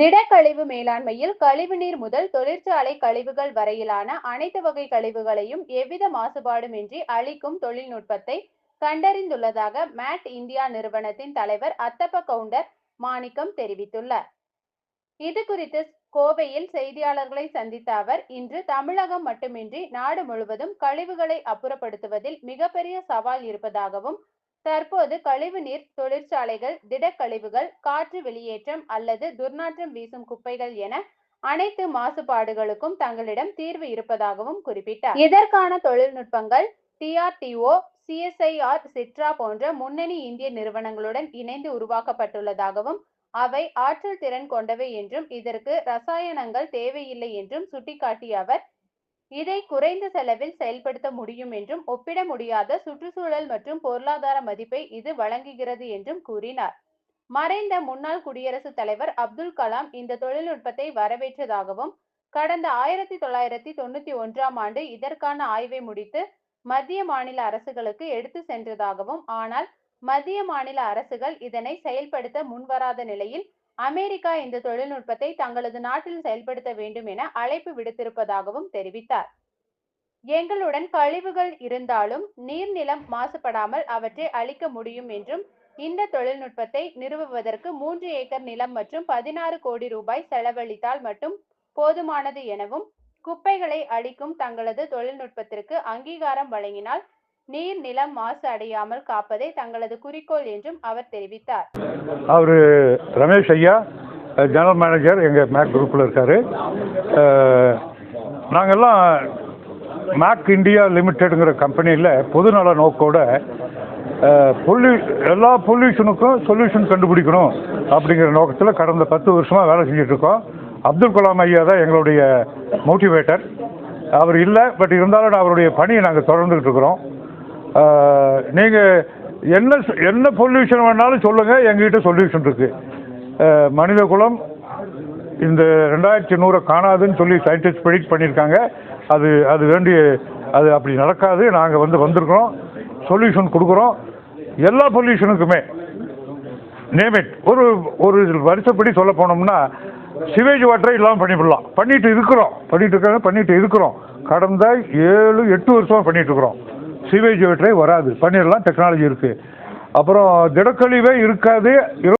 திடக்கழிவு மேலாண்மையில் கழிவுநீர் முதல் தொழிற்சாலை கழிவுகள் வரையிலான அனைத்து வகை கழிவுகளையும் எவ்வித மாசுபாடுமின்றி அழிக்கும் தொழில்நுட்பத்தை கண்டறிந்துள்ளதாக மேட் இந்தியா நிறுவனத்தின் தலைவர் அத்தப்ப கவுண்டர் மாணிக்கம் தெரிவித்துள்ளார். இது குறித்து கோவையில் செய்தியாளர்களை சந்தித்த அவர் இன்று தமிழகம் மட்டுமின்றி நாடு முழுவதும் கழிவுகளை அப்புறப்படுத்துவதில் மிகப்பெரிய சவால் இருப்பதாகவும் தற்போது கழிவுநீர் தொழிற்சாலைகள் திடக்கழிவுகள் காற்று வெளியேற்றம் அல்லது துர்நாற்றம் வீசும் குப்பைகள் என அனைத்து மாசுபாடுகளுக்கும் தங்களிடம் தீர்வு இருப்பதாகவும் குறிப்பிட்டார். இதற்கான தொழில்நுட்பங்கள் டிஆர்டிஓ சிஎஸ்ஐஆர் சிட்ரா போன்ற முன்னணி இந்திய நிறுவனங்களுடன் இணைந்து உருவாக்கப்பட்டுள்ளதாகவும் அவை ஆற்றல் திறன் கொண்டவை என்றும் இதற்கு ரசாயனங்கள் தேவையில்லை என்றும் சுட்டிக்காட்டிய அவர் இதை குறைந்த செலவில் செயல்படுத்த முடியும் என்றும் ஒப்பிட முடியாத சுற்றுச்சூழல் மற்றும் பொருளாதார மதிப்பை இது வழங்குகிறது என்றும் கூறினார். மறைந்த முன்னாள் குடியரசுத் தலைவர் அப்துல் கலாம் இந்த தொழில்நுட்பத்தை வரவேற்றதாகவும் கடந்த ஆயிரத்தி தொள்ளாயிரத்தி தொண்ணூத்தி ஒன்றாம் ஆண்டு இதற்கான ஆய்வை முடித்து மத்திய மாநில அரசுகளுக்கு எடுத்து சென்றதாகவும் ஆனால் மத்திய மாநில அரசுகள் இதனை செயல்படுத்த முன்வராத நிலையில் அமெரிக்கா இந்த தொழில்நுட்பத்தை தங்களது நாட்டில் செயல்படுத்த வேண்டும் என அழைப்பு விடுத்திருப்பதாகவும் தெரிவித்தார். எங்களுடன் கழிவுகள் இருந்தாலும் நீர்நிலம் மாசுபடாமல் அவற்றை அழிக்க முடியும் என்றும் இந்த தொழில்நுட்பத்தை நிறுவுவதற்கு மூன்று ஏக்கர் நிலம் மற்றும் பதினாறு கோடி ரூபாய் செலவழித்தால் மட்டும் போதுமானது எனவும் குப்பைகளை அழிக்கும் தங்களது தொழில்நுட்பத்திற்கு அங்கீகாரம் வழங்கினால் நீர் நிலம் மாசு அடையாமல் காப்பதே தங்களது குறிக்கோள் என்றும் அவர் தெரிவித்தார். அவர் ரமேஷ் ஐயா ஜெனரல் மேனேஜர் எங்கள் மேக் குரூப்பில் இருக்கார். நாங்கள்லாம் மேக் இந்தியா லிமிட்டெடுங்கிற கம்பெனியில் பொதுநல நோக்கோட பொல்யூ எல்லா பொல்யூஷனுக்கும் சொல்யூஷன் கண்டுபிடிக்கணும் அப்படிங்கிற நோக்கத்தில் கடந்த பத்து வருஷமாக வேலை செஞ்சிட்ருக்கோம் அப்துல் கலாம் ஐயா தான் எங்களுடைய மோட்டிவேட்டர் அவர் இல்லை பட் இருந்தாலும் அவருடைய பணியை நாங்கள் தொடர்ந்துக்கிட்டு இருக்கிறோம். நீங்கள் என்ன என்ன பொல்யூஷன் வேணாலும் சொல்லுங்கள் எங்ககிட்ட சொல்யூஷன் இருக்குது மனித குலம் இந்த ரெண்டாயிரத்தி நூறை காணாதுன்னு சொல்லி சயின்டிஸ்ட் ப்ரெடிக்ட் பண்ணியிருக்காங்க. அது அது வேண்டிய அது அப்படி நடக்காது. நாங்கள் வந்து வந்திருக்கிறோம். சொல்யூஷன் கொடுக்குறோம். எல்லா பொல்யூஷனுக்குமே நேமிட் ஒரு ஒரு வருஷப்படி சொல்ல போனோம்னா சிவேஜ் வாட்டரை இல்லாமல் பண்ணிவிடலாம். பண்ணிட்டு இருக்கிறோம். பண்ணிட்டு இருக்காங்க பண்ணிட்டு இருக்கிறோம். கடந்த ஏழு எட்டு வருஷமாக பண்ணிட்டு இருக்கிறோம். சீவேஜ் வாட்டரே வராது. பண்ணிடலாம் டெக்னாலஜி இருக்குது அப்புறம் திடக்கழிவே இருக்காது.